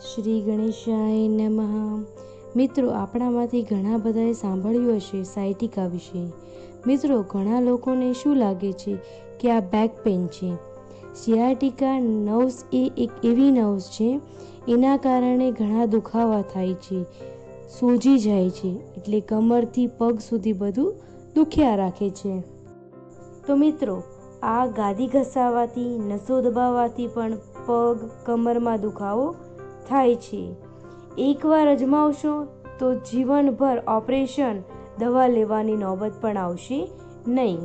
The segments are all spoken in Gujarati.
શ્રી ગણેશાય નમઃ. મિત્રો, આપણામાંથી ઘણા બધાએ સાંભળ્યું હશે સાયટિકા વિશે. મિત્રો, ઘણા લોકોને શું લાગે છે કે આ બેક પેન છે? સિયાટિકા નર્વ્સ એ એક એવી નર્વ્સ છે, એના કારણે ઘણા દુખાવા થાય છે, સોજી જાય છે, એટલે કમરથી પગ સુધી બધું દુખ્યા રાખે છે. તો મિત્રો, આ ગાદી ઘસાવાથી, નસો દબાવવાથી પણ પગ, કમરમાં દુખાવો થાય છે. એકવાર અજમાવશો તો જીવનભર ઓપરેશન દવા લેવાની નોબત પણ આવશે નહીં.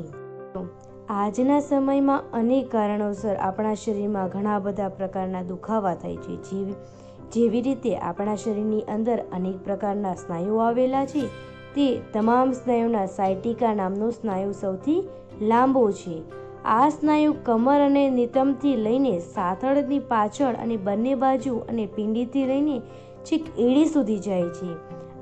આજના સમયમાં અનેક કારણોસર આપણા શરીરમાં ઘણા બધા પ્રકારના દુખાવા થાય છે. જીવ, જેવી રીતે આપણા શરીરની અંદર અનેક પ્રકારના સ્નાયુઓ આવેલા છે, તે તમામ સ્નાયુના સાયટિકા નામનો સ્નાયુ સૌથી લાંબો છે. આ સ્નાયુ કમર અને નિતંબથી લઈને સાથળની પાછળ અને બંને બાજુ અને પિંડીથી લઈને છેક એડી સુધી જાય છે.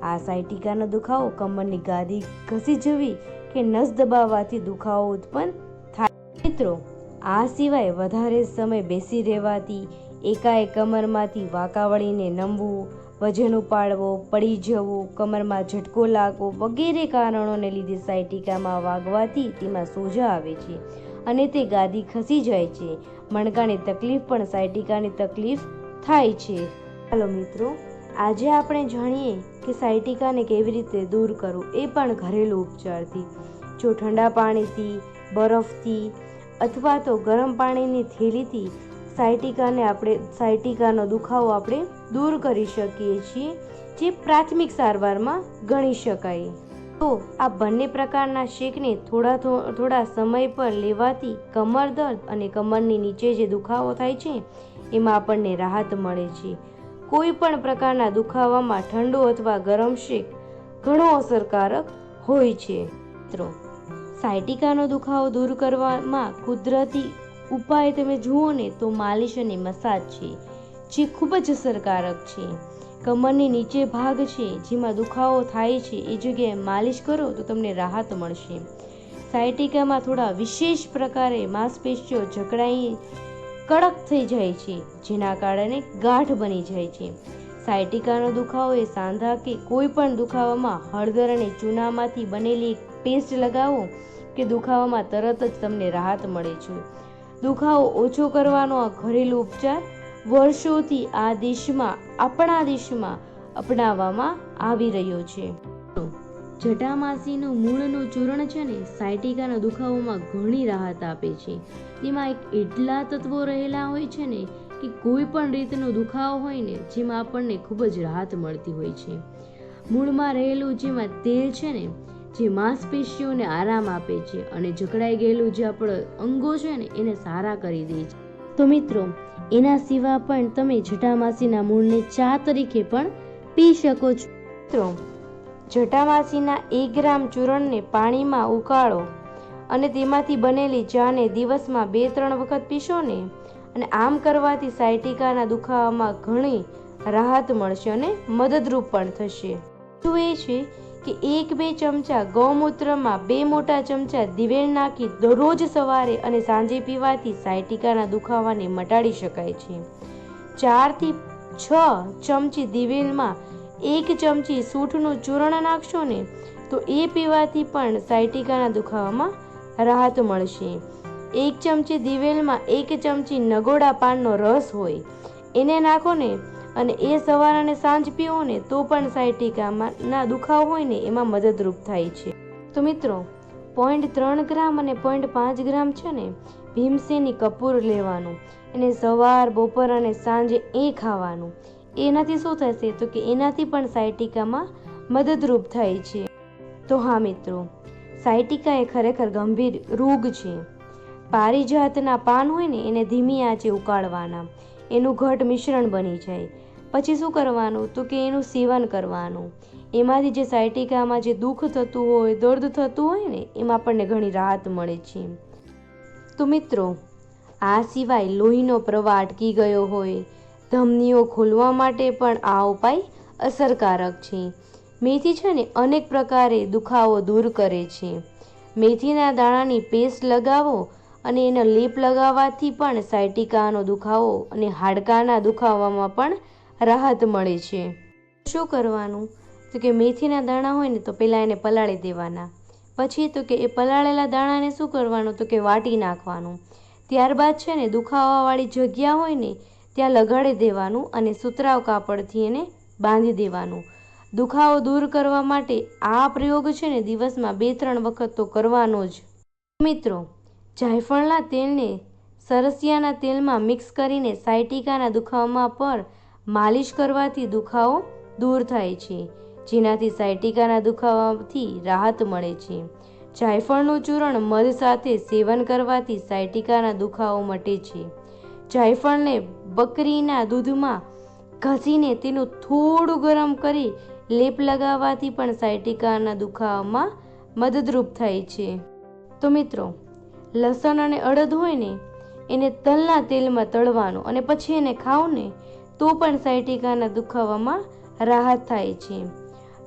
આ સાયટિકાનો દુખાવો કમરની ગાદી ઘસી જવી કે નસ દબાવવાથી દુખાવો ઉત્પન્ન થાય. મિત્રો, આ સિવાય વધારે સમય બેસી રહેવાથી એકાએક કમરમાંથી વાંકા વળીને નમવું, વજન ઉપાડવો, પડી જવું, કમરમાં ઝટકો લાગવો વગેરે કારણોને લીધે સાયટિકામાં વાગવાથી તેમાં સોજા આવે છે. અને તે ગાદી ખસી જાય છે. મણકાની તકલીફ પણ સાયટિકાની તકલીફ થાય છે. ચાલો મિત્રો, આજે આપણે જાણીએ કે સાયટિકાને કેવી રીતે દૂર કરવું એ પણ ઘરેલું ઉપચારથી. જો ઠંડા પાણીથી, બરફથી અથવા તો ગરમ પાણીની થેલીથી સાયટિકાને આપણે, સાયટિકાનો દુખાવો આપણે દૂર કરી શકીએ છીએ, જે પ્રાથમિક સારવારમાં ગણી શકાય. તો આ બંને પ્રકારના શેકને થોડા થોડા સમય પર લેવાથી કમર દર્દ અને કમરની નીચે જે દુખાવો થાય છે, એમાં આપણને રાહત મળે છે. કોઈ પણ પ્રકારના દુખાવામાં ઠંડો અથવા ગરમ શેક ઘણો અસરકારક હોય છે, મિત્રો. સાયટિકાનો દુખાવો દૂર કરવામાં કુદરતી ઉપાય તમે જુઓ ને તો માલિશ અને મસાજ છે, જે ખૂબ જ અસરકારક છે. કમરની નીચે ભાગ છે, જેમાં દુખાવો થાય છે, એ જગ્યાએ માલિશ કરો તો તમને રાહત મળશે. સાયટિકામાં થોડા વિશેષ પ્રકારે માંસપેશીઓ જકડાઈ કડક થઈ જાય છે, જેના કારણે ગાંઠ બની જાય છે. સાયટિકાનો દુખાવો એ સાંધા કે કોઈ પણ દુખાવામાં હળદર અને ચૂનામાંથી બનેલી પેસ્ટ લગાવો કે દુખાવામાં તરત જ તમને રાહત મળે છે. દુખાવો ઓછો કરવાનો આ ઘરેલું ઉપચાર વર્ષોથી આ દેશમાં, આપણા દેશમાં અપનાવવામાં આવી રહ્યો છે. જટામાસીનું મૂળનું ચૂર્ણ છે ને, સાયટિકાના દુખાવામાં ઘણી રાહત આપે છે. તેમાં એક એટલા તત્વો રહેલા હોય છે ને, કે કોઈ પણ રીતનો દુખાવો હોય ને, જેમાં આપણને ખૂબ જ રાહત મળતી હોય છે. મૂળમાં રહેલું જેમાં તેલ છે ને, જે માંસપેશીઓને આરામ આપે છે અને જકડાઈ ગયેલું જે આપણો અંગો છે ને, એને સારા કરી દે છે. તો મિત્રો એના સિવાય પણ તમે જટામાસીના મૂળને ચા તરીકે પણ પી શકો છો. મિત્રો, જટામાસીના એક ગ્રામ ચૂર્ણને પાણીમાં ઉકાળો અને તેમાંથી બનેલી ચાને દિવસમાં બે ત્રણ વખત પીશો ને અને આમ કરવાથી સાયટિકાના દુખાવામાં ઘણી રાહત મળશે અને મદદરૂપ પણ થશે. શું એ છે કે એક બે ચમચા ગૌમૂત્રમાં બે મોટા ચમચા દિવેલ નાખી દરરોજ સવારે અને સાંજે પીવાથી સાયટિકાના દુખાવાને મટાડી શકાય છે. ચારથી છ ચમચી દિવેલમાં એક ચમચી સૂંઠનું ચૂર્ણ નાખશો ને, તો એ પીવાથી પણ સાયટિકાના દુખાવામાં રાહત મળશે. એક ચમચી દિવેલમાં એક ચમચી નગોડા પાનનો રસ હોય, એને નાખો ને અને એ સવાર અને સાંજ પીઓ ને તો પણ સાયટિકામાં ના દુખાવો હોય ને એમાં મદદરૂપ થાય છે. તો મિત્રો પોઈન્ટ ત્રણ ગ્રામ અને પોઈન્ટ પાંચ ગ્રામ છે ને ભીમસેની કપૂર લેવાનું એને સવાર, બપોર અને સાંજે એ ખાવાનું. એનાથી શું થશે તો કે એનાથી પણ સાયટિકામાં મદદરૂપ થાય છે. તો હા મિત્રો, સાયટિકા એ ખરેખર ગંભીર રોગ છે. પારિજાતના પાન હોય ને એને ધીમી આંચે ઉકાળવાના. એનું ઘટ મિશ્રણ બની જાય. પછી શું કરવાનું? તો કે એનું સેવન કરવાનું. એમાંથી જે સાયટિકામાં જે દુઃખ થતું હોય, દર્દ થતું હોય ને, એમાં આપણને ઘણી રાહત મળે છે. તો મિત્રો, આ સિવાય લોહીનો પ્રવાહ અટકી ગયો હોય, ધમનીઓ ખોલવા માટે પણ આ ઉપાય અસરકારક છે. મેથી છે ને, અનેક પ્રકારે દુખાવો દૂર કરે છે. મેથીના દાણાની પેસ્ટ લગાવો અને એનો લેપ લગાવવાથી પણ સાયટિકાનો દુખાવો અને હાડકાના દુખાવામાં પણ રાહત મળે છે. શું કરવાનું? તો કે મેથીના દાણા હોય ને તો પહેલાં એને પલાળી દેવાના. પછી તો કે એ પલાળેલા દાણાને શું કરવાનું? તો કે વાટી નાખવાનું. ત્યારબાદ છે ને દુખાવાવાળી જગ્યા હોય ને ત્યાં લગાડી દેવાનું અને સુતરાવ કાપડથી એને બાંધી દેવાનું. દુખાવો દૂર કરવા માટે આ પ્રયોગ છે ને દિવસમાં બે ત્રણ વખત તો કરવાનો જ. મિત્રો જાયફળના તેલને સરસિયાના તેલમાં મિક્સ કરીને સાયટિકાના દુખાવામાં પર માલિશ કરવાથી દુખાવો દૂર થાય છે, જેનાથી સાયટિકાના દુખાવાથી રાહત મળે છે. જાયફળનું ચૂર્ણ મધ સાથે સેવન કરવાથી સાયટિકાના દુખાવો મટે છે. જાયફળને બકરીના દૂધમાં ઘસીને તેનું થોડું ગરમ કરી લેપ લગાવવાથી પણ સાયટિકાના દુખાવામાં મદદરૂપ થાય છે. તો મિત્રો લસણ અને અડદ હોય ને, એને તલના તેલમાં તળવાનું અને પછી એને ખાવ ને તો પણ સાયટિકાના દુખાવામાં રાહત થાય છે.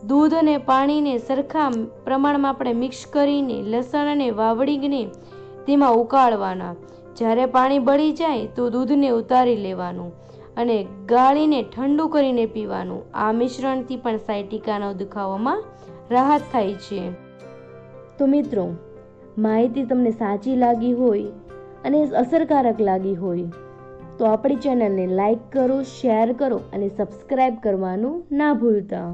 દૂધ અને પાણીને સરખા પ્રમાણમાં આપણે મિક્સ કરીને લસણ અને વાવડીને તેમાં ઉકાળવાના. જ્યારે પાણી બળી જાય તો દૂધને ઉતારી લેવાનું અને ગાળીને ઠંડુ કરીને પીવાનું. આ મિશ્રણથી પણ સાયટિકાના દુખાવામાં રાહત થાય છે. તો મિત્રો માહિતી તમને સાચી લાગી હોય અને અસરકારક લાગી હોય, તો આપણી ચેનલને લાઈક કરો શેર કરો અને સબસ્ક્રાઈબ કરવાનું ના ભૂલતા.